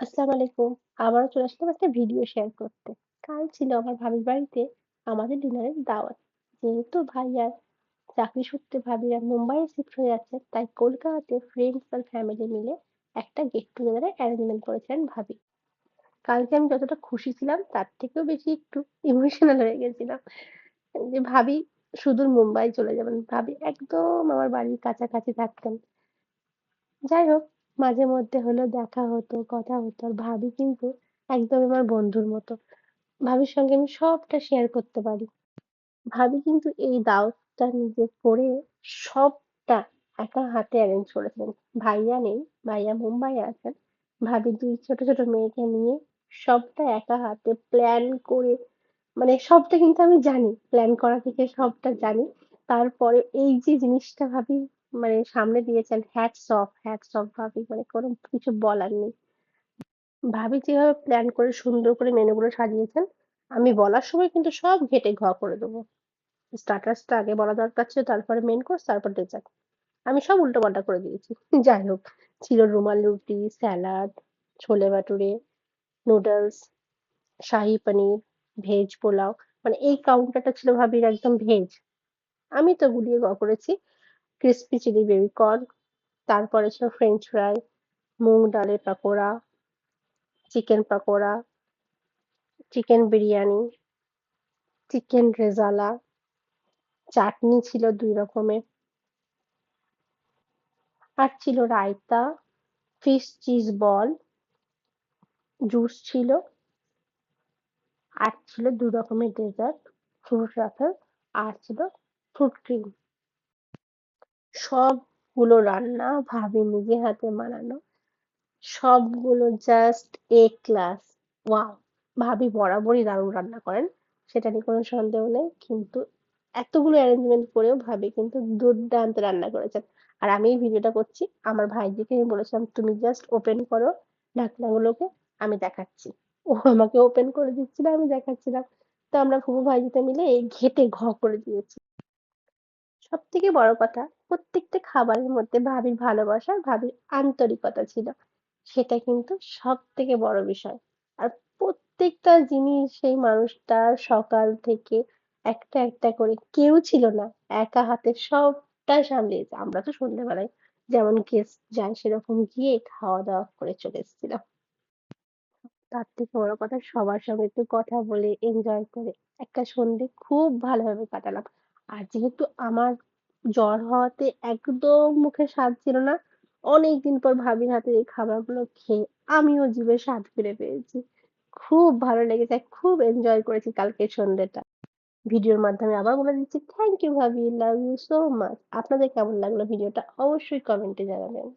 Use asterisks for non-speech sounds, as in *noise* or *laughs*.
আসসালামু আলাইকুম। আবারও চলে আসলাম একটা ভিডিও শেয়ার করতে। কাল ছিল আমার ভাবির বাড়িতে আমাদের ডিনারের দাওয়াত। যেহেতু ভাইয়ার চাকরি সূত্রে ভাবিরা মুম্বাইয়ে শিফট হয়ে যাচ্ছে, তাই কলকাতাতে ফ্রেন্ডস আর ফ্যামিলি মিলে একটা গেট টুগেদারের অ্যারেঞ্জমেন্ট করেছিলেন ভাবি। কালকে আমি যতটা খুশি ছিলাম তার থেকেও বেশি একটু ইমোশনাল হয়ে গেছিলাম। যে ভাবি সুদূর মুম্বাই চলে যাবেন। ভাবি একদম আমার বাড়ির কাছাকাছি থাকতেন। যাই হোক মাঝে মধ্যে হলেও দেখা হতো, কথা হতো। আর ভাবি কিন্তু একদম আমার বন্ধুর মতো। ভাবির সঙ্গে আমি সবটা শেয়ার করতে পারি। ভাবি কিন্তু এই দাওয়াতটা নিজে করে সবটা একা হাতে অ্যারেঞ্জ করেছেন। ভাইয়া নেই, ভাইয়া মুম্বাইয়ে আছেন। ভাবি দুই ছোট, ছোট মেয়েকে নিয়ে সবটা একা হাতে প্ল্যান করে মানে সবটা কিন্তু আমি জানি। প্ল্যান করা থেকে সবটা জানি। তারপরে এই যে জিনিসটা ভাবি মানে সামনে দিয়েছেন হ্যাটস অফ, হ্যাটস অফ ভাবি মানে কোনো কিছু বলার নেই। ভাবি যেভাবে প্ল্যান করে সুন্দর করে মেনুগুলো সাজিয়েছেন, আমি বলার সময় কিন্তু সব ঘেঁটে ঘ করে দেবো। স্টার্টার্সটা আগে বলা দরকার ছিল, তারপরে মেইন কোর্স, তারপর ডেজার্ট। আমি সব উল্টো পাল্টা করে দিয়েছি। *laughs* যাই হোক, ছিল রুমাল রুটি, salad, chole bhature, noodles, shahi paneer, veg pulao. মানে এই কাউন্টারটা ছিল ভাবির একদম ভেজ। আমি তো গুলিয়ে গ করেছি ক্রিসপি চিলি বেবি কর্ন, তারপরে ছিল ফ্রেঞ্চ ফ্রাই, মুগ ডালের pakora, chicken pakora, chicken biryani, chicken rezala, chutney ছিল দুই রকমের আর ছিল raita, fish cheese ball, juice ছিল আর ছিল দু রকমের ডেজার্ট, ফ্রুট রাফেল আর ছিল ফ্রুট ক্রিম। সবগুলো রান্না ভাবি নিজে হাতে বানানো। সবগুলো জাস্ট এ ক্লাস। ওয়াও! ভাবি বরাবরই দারুণ রান্না করেন। সেটা নিয়ে কোনো সন্দেহ নেই। কিন্তু এতগুলো অ্যারেঞ্জমেন্ট করেও ভাবি কিন্তু দুর্দান্ত রান্না করেছেন। আর আমি এই ভিডিওটা করছি, আমার ভাইজিকে আমি বলেছিলাম, তুমি জাস্ট ওপেন করো ঢাকনাগুলোকে, আমি দেখাচ্ছি। ও আমাকে ওপেন করে দিচ্ছিল, আমি দেখাচ্ছিলাম। তো আমরা ফুফু ভাইজিতে মিলে এই ঘেঁটে ঘ করে দিয়েছি। সব থেকে বড় কথা প্রত্যেকটা খাবারের মধ্যে ভাবির ভালোবাসা, ভাবির আন্তরিকতা ছিল। সেটা কিন্তু সবথেকে বড় বিষয়। আর প্রত্যেকটা জিনিস সেই মানুষটা সকাল থেকে একটা, একটা করে কেউ ছিল না একা হাতে সবটা সামলিয়েছে। আমরা তো সন্ধ্যেবেলায় যেমন গেস্ট যায় সেরকম গিয়ে খাওয়া-দাওয়া করে চলে এসেছিলাম। তার থেকে বড় কথা সবার সঙ্গে একটু কথা বলে এনজয় করে একটা সন্ধে খুব ভালোভাবে কাটালাম। আর যেহেতু আমার জ্বর হওয়াতে একদম মুখে স্বাদ ছিল না, অনেকদিন পর ভাবির হাতের এই খাবারগুলো খেয়ে আমিও জিভে স্বাদ ফিরে পেয়েছি। খুব ভালো লেগেছে, খুব এনজয় করেছি কালকের সন্ধ্যেটা। ভিডিওর মাধ্যমে আবার বলে দিচ্ছি থ্যাংক ইউ ভাবি, লাভ ইউ সো মাচ। আপনাদের কেমন লাগল ভিডিওটা অবশ্যই কমেন্টে জানাবেন।